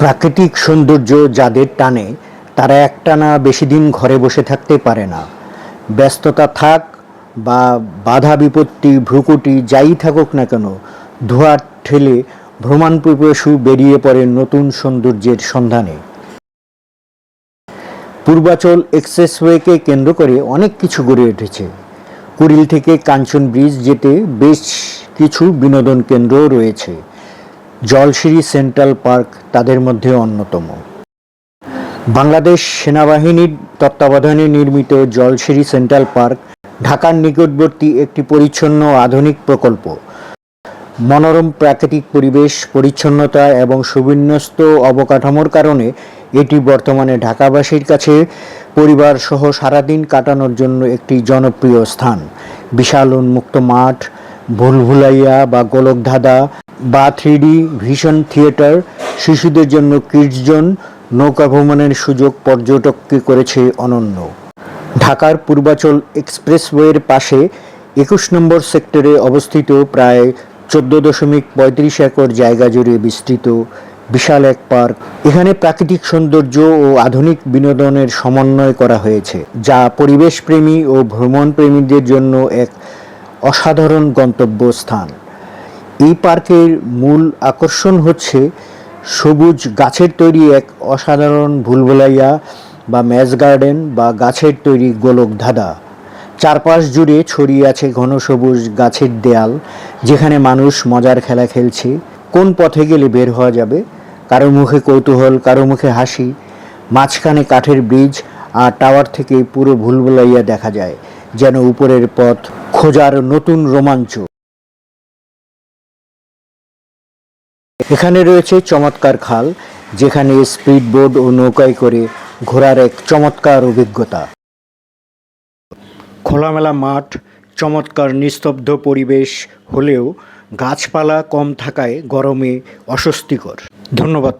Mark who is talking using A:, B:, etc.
A: প্রাকৃতিক সৌন্দর্য যাদের টানে, তারা একটানা বেশি দিন ঘরে বসে থাকতে পারে না। ব্যস্ততা থাক বা বাধা বিপত্তি, ভ্রুকুটি যাই থাকুক না কেন, ধোয়ার ঠেলে ভ্রমণ পিপাসু বেরিয়ে পড়ে নতুন সৌন্দর্যের সন্ধানে। পূর্বাচল এক্সপ্রেসওয়েকে কেন্দ্র করে অনেক কিছু গড়ে উঠেছে। কুড়িল থেকে কাঞ্চন ব্রিজ যেতে বেশ কিছু বিনোদন কেন্দ্র রয়েছে। জলশিরি সেন্ট্রাল পার্ক তাদের মধ্যে অন্যতম। বাংলাদেশ সেনাবাহিনীর তত্ত্বাবধানে নির্মিত জলশিরি সেন্ট্রাল পার্ক ঢাকার নিকটবর্তী একটি পরিচ্ছন্ন আধুনিক প্রকল্প। মনোরম প্রাকৃতিক পরিবেশ, পরিচ্ছন্নতা এবং সুবিন্যস্ত অবকাঠামোর কারণে এটি বর্তমানে ঢাকাবাসীর কাছে পরিবার সহ সারাদিন কাটানোর জন্য একটি জনপ্রিয় স্থান। বিশাল উন্মুক্ত মাঠ ভুলভুলাইয়া বা গোলকধাঁধা বা থ্রিডি ভিশন থিয়েটার শিশুদের জন্য কিডস জোন নৌকা ভ্রমণের সুযোগ পর্যটককে করেছে অনন্য। ঢাকার পূর্বাচল এক্সপ্রেসওয়ের পাশে একুশ নম্বর সেক্টরে অবস্থিত প্রায় চোদ্দ দশমিক পঁয়ত্রিশ একর জায়গা জুড়ে বিস্তৃত বিশাল এক পার্ক। এখানে প্রাকৃতিক সৌন্দর্য ও আধুনিক বিনোদনের সমন্বয় করা হয়েছে, যা পরিবেশপ্রেমী ও ভ্রমণ প্রেমীদের জন্য এক অসাধারণ গন্তব্যস্থান। এই পার্কের মূল আকর্ষণ হচ্ছে সবুজ গাছের তৈরি এক অসাধারণ ভুলভুলাইয়া বা ম্যাজ গার্ডেন বা গাছের তৈরি গোলক ধাঁধা। চারপাশ জুড়ে ছড়িয়ে আছে ঘন সবুজ গাছের দেয়াল, যেখানে মানুষ মজার খেলা খেলছে। কোন পথে গেলে বের হওয়া যাবে? কারও মুখে কৌতূহল, কারও মুখে হাসি। মাঝখানে কাঠের ব্রিজ আর টাওয়ার থেকে পুরো ভুলভুলাইয়া দেখা যায়। যেন উপরের পথ খোঁজার নতুন রোমাঞ্চ। এখানে রয়েছে চমৎকার খাল, যেখানে স্পিড বোর্ড ও নৌকায় করে ঘোরার এক চমৎকার অভিজ্ঞতা। খোলামেলা মাঠ, চমৎকার নিস্তব্ধ পরিবেশ হলেও গাছপালা কম থাকায় গরমে অস্বস্তিকর। ধন্যবাদ।